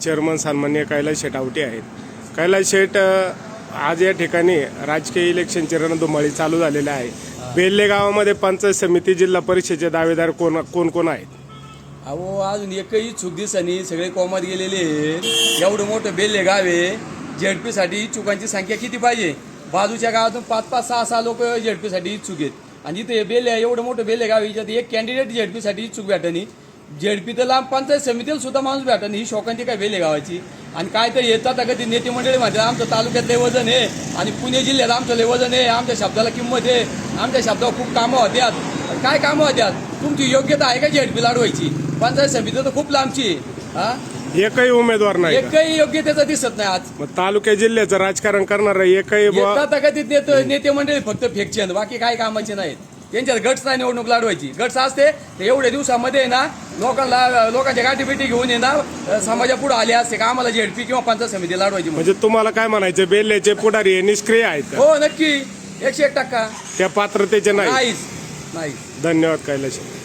Chairman सन्मान्य कैलास शेठ आवटे आहेत. कैलास शेट आज या ठिकाणी राजकीय इलेक्शनचे रणधुमाळी चालू झालेले आहे. बेल्ले गावामध्ये पंचायत समिती जिल्हा परिषदेचे दावेदार कोण कोण कोण आहेत? अहो अजून एकही चूक दिसानी सगळे कोमात गेलेले आहेत. एवढं मोठं बेल्ले गाव आहे झेडपी पीसाठी इच्छुकांची संख्या किती पाहिजे? बाजूच्या गावातून पाच पाच सहा सहा लोक झेडपीसाठी इच्छुक आहेत. आणि इथे बेले एवढं मोठं बेले गाव आहे. याच्यात एक कॅन्डिडेट झेडपी पीसाठी इच्छुक भेटणी झेडपी तर लांब पंचायत समितीला सुद्धा माणूस भेटणी ही शोकांची काय बेले गावाची? आणि काय तर येतात का ती नेते मंडळी म्हणतात आमचं तालुक्यात लय वजन आहे. आणि पुणे जिल्ह्यात आमचं लय वजन आहे. आमच्या शब्दाला किंमत आहे. आमच्या शब्दावर खूप कामं होत्यात. काय कामं होत्यात? तुमची योग्यता आहे का झेडपी लाडवायची? पंचायत समिती तर खूप लांबची आहे. हा? एकही उमेदवार नाही? एकही योग्यतेचं दिसत नाही आज. तालुक्या जिल्ह्याचं राजकारण करणारा एकही नेते नेते मंडळी फक्त फेकचे बाकी काय कामाचे नाहीत. त्यांच्यात गट्स नाही निवडणूक लाडवायची गट्स असते तर एवढ्या दिवसामध्ये ना लोकांना लोकांच्या गाठी बिठी घेऊन ये ना समाजा पुढे आले असते का आम्हाला झेडपी किंवा पंचायत समिती लाडवायची म्हणून. म्हणजे तुम्हाला काय म्हणायचं बेल्ल्याचे पुढारी हे निष्क्रिय आहेत हो नक्की. एकशे एक टक्का. त्या पात्रतेचे नाही. धन्यवाद कैलास. शेठ